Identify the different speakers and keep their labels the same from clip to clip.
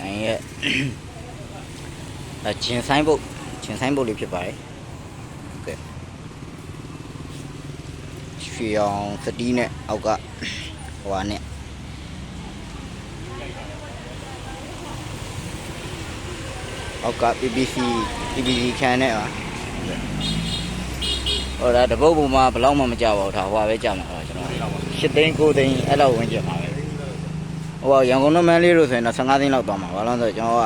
Speaker 1: ဆိုင်ရဲ့အဲဂျင်ဆိုင်ဘုတ်ဂျင်ဆိုင်ဘုတ်လေးဖြစ်ပါတယ်ကဲရွှေအောင်သတိနဲ့အောက်ကဟိုဟာနဲ့အောက်က PPC PPC ခန်းနဲ့ပါဟိုဒါတပုတ်ပုံမှာဘယ်လောက်မှမကြပါဘူးဒါဟိုဟာပဲကြာမှာတော့ကျွန်တော်ရှစ်သိန်း9သိန်းအဲ့လောက်ဝင်ကြမှာပဲ ဟိုကရန်ကုန်နဲ့မန်းလေးလို့ဆိုရင်တော့15သိန်းလောက်သွားမှာဘာလို့လဲဆိုတော့ကျွန်တော်က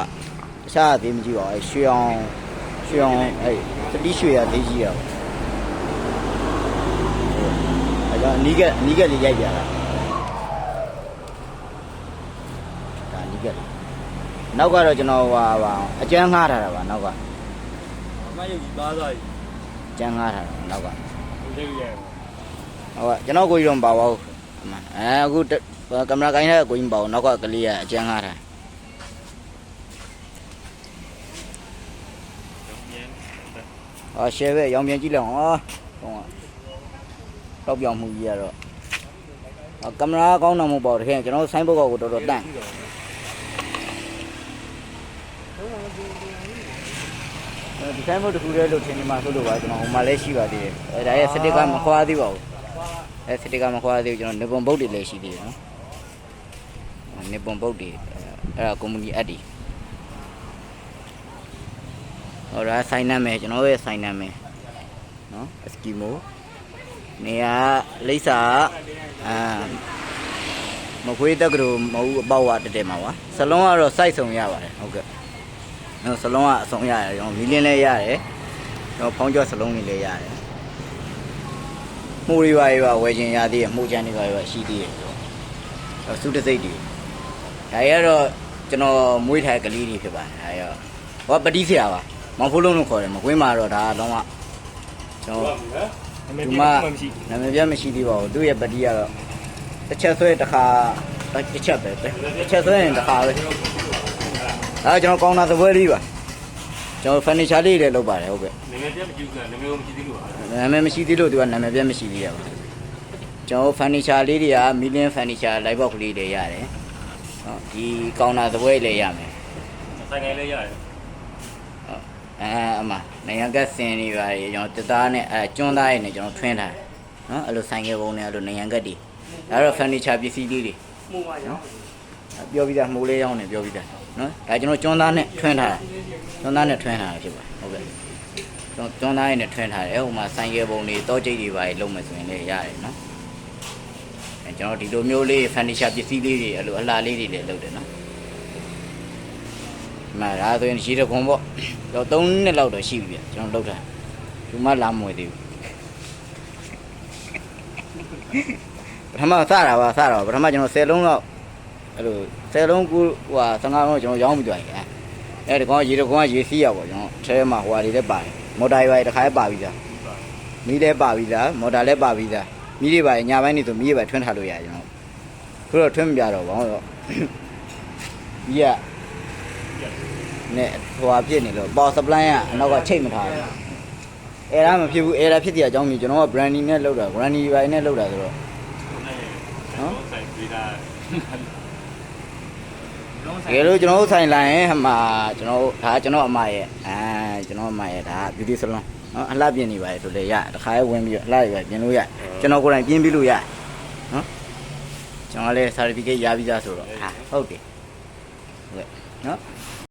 Speaker 1: တခြားအသေးမကြည့်ပါဘူးအဲ့ရွှေအောင်ရွှေအောင်အဲ့သတိရွှေရသေးကြီးရပါအဲ့တော့အနီးကအနီးကလေးရိုက်ပြတာဒါအနီးကလေးနောက်ကတော့ကျွန်တော်ဟဟာပါအကျန်းငှားထားတာပါနောက်က
Speaker 2: အမရုပ်ကြီးပါသွားပြီ
Speaker 1: အကျန်းငှားထားတာနောက်က
Speaker 2: ဒီလိုရဲ
Speaker 1: ဟုတ်ကဲ့ကျွန်တော်ကိုကြီးတော့မပါပါဘူးအမှန်အဲအခုတ ကင်မရာကိုင်းတဲ့ကိုကြီးမပါဘူးနောက်ကကလေးကအကျန်းငှားထား။အာရှယ်ပဲရောင်ပြန်ကြည့်လိုက်အောင်။ဟာ။တော့ပြောင်းမှုကြီးရတော့အာကင်မရာကောင်းတော့မဟုတ်ပါဘူးတကယ်ကျွန်တော်ဆိုင်းဘုတ်ကောက်ကိုတော်တော်တန့်။အဲဒီဆိုင်းဘုတ်တစ်ခုတည်းလို့ထင်နေမှာဆိုလို့ပါကျွန်တော်ဟိုမှာလည်းရှိပါသေးတယ်။အဲဒါရဲ့စတစ်ကမခွာသေးပါဘူး။အဲစတစ်ကမခွာသေးဘူးကျွန်တော်နေပုံဘုတ်တွေလည်းရှိသေးတယ်နော်။ နေပုံဘုတ်တွေအဲအဲ့ဒါကွန်မြူနီအက်ဒီဟောဒါဆိုင်နာမယ်ကျွန်တော်ရဲ့ဆိုင်နာမယ်နော်အစကီမိုနေရာလိမ့်စာအာမခွေးတက်ကလေးမဟုတ်အပေါက်ဝတက်တယ်မှာကွာစလုံးကတော့ site စုံရပါတယ်ဟုတ်ကဲ့နော်စလုံးကအစုံရတယ်ကျွန်တော်မီလင်းလည်းရတယ်ကျွန်တော်ဖောင်းကျော်စလုံးတွေလည်းရတယ်မှုတွေပါရပါဝယ်ခြင်းရသေးရမှုချမ်းတွေပါရပါရှိသေးတယ်ကျွန်တော်စုတစိတ်တွေ ဒါရတော့ကျွန်တော်မွေးထားကလေးတွေဖြစ်ပါတယ်ဒါရတော့ဟောပတိဆရာပါမောင်ဖိုးလုံးလို့ခေါ်တယ်မကွင်းမှာတော့ဒါတော့ကကျွန်တော်
Speaker 2: နော်
Speaker 1: ဒီမှာနာမည်ပြမရှိသေးပါဘူးသူ့ရဲ့ပတိကတော့တစ်ချက်ဆွဲတစ်ခါတစ်ချက်ပဲတစ်ချက်ဆွဲရင်တစ်ခါပဲအဲကျွန်တော်ကောင်းတာသပွဲလေးပါကျွန်တော် furniture လေးတွေလုပ်ပါတယ်ဟုတ်ကဲ့
Speaker 2: နည်းနည်းပြမကြည့်ဘူးလားနည်းနည်းမရှိသေးလို့ပါ
Speaker 1: နာမည်မရှိသေးလို့သူကနာမည်ပြမရှိသေးရပါကျွန်တော် furniture လေးတွေက million furniture live box လေးတွေရတယ် ဟောဒီကောင်းတာသပွဲလေးရမယ်
Speaker 2: ဆိုင်ငယ်လေးရတယ်
Speaker 1: အဲအမနိုင်ငံကစင်တွေပါရေကျွန်တော်တသားနဲ့အဲကျွန်းသားရည်နဲ့ကျွန်တော်ထွင်းထားတယ်နော်အဲ့လိုဆိုင်ကယ်ပုံနဲ့အဲ့လိုနိုင်ငံကတွေဒါတော့ furniture ပစ္စည်းလေးတွေ
Speaker 2: မှုပါရော
Speaker 1: ပြောပြီးသားမှုလေးရောင်းနေပြောပြီးသားနော်ဒါကျွန်တော်ကျွန်းသားနဲ့ထွင်းထားတာကျွန်းသားနဲ့ထွင်းထားတာဖြစ်ပါဟုတ်ကဲ့ကျွန်တော်ကျွန်းသားရည်နဲ့ထွင်းထားတယ်ဟိုမှာဆိုင်ကယ်ပုံတွေတောကျိတ်တွေပါရေလုံးမယ်ဆိုရင်လည်းရတယ်နော်အဲ ကျွန်တော်ဒီလိုမျိုးလေး furniture ပစ္စည်းလေးတွေအဲ့လိုအလားလေးတွေလည်းလုပ်တယ်နော်ဒီမှာဒါဆိုရင်ရှိတဲ့ခွန်ပေါ့တော့3နှစ်လောက်တော့ရှိပြီဗျကျွန်တော်လုပ်တာဒီမှာလာမွေသေးဘူးပထမစတာပါစတာပါပထမကျွန်တော်10လုံးလောက်အဲ့လို10လုံးကူဟိုဟာ15လုံးကျွန်တော်ရောင်းပြီးသွားပြီအဲအဲဒီကောင်ရေတကောင်ကရေစီးရပါကျွန်တော်အဲမှာဟိုဟာတွေလည်းပါတယ်မော်တာတွေပါတခါလည်းပါပြီးသားမီးလည်းပါပြီးသားမော်တာလည်းပါပြီးသား မီးတွေပါညာပိုင်းနေဆိုမီးတွေပါထွန်းထားလို့ရတယ်ကျွန်တော်ခုတော့ထွန်းမပြတော့ဘာလို့တော့မီးကနဲ့ဟိုဟာဖြစ်နေလို့ပေါ် supply ကအနောက်ကချိတ်မထားဘူးအဲဒါမဖြစ်ဘူးအဲဒါဖြစ်တဲ့အကြောင်းကြီးကျွန်တော်က branding နဲ့လုပ်တာ branding ပိုင်းနဲ့လုပ်တာဆိုတော့
Speaker 2: နော်ဆိုင်ပေးတာ
Speaker 1: တကယ်လို့ကျွန်တော်တို့ဆိုင်လာရင်ဟိုမှာကျွန်တော်တို့ဒါကျွန်တော်အမရဲ့အာကျွန်တော်အမရဲ့ဒါ beauty salon နော်အလှပြင်နေပါတယ်ဆိုလေရတခါရဲဝင်ပြီးအလှရပြင်လို့ရကျွန်တော်ကိုယ်တိုင်ပြင်ပြီးလို့ရနော်ကျွန်တော်လည်း certificate ရပြီးသားဆိုတော့ဟာဟုတ်တယ်ဟုတ်ကဲ့နော်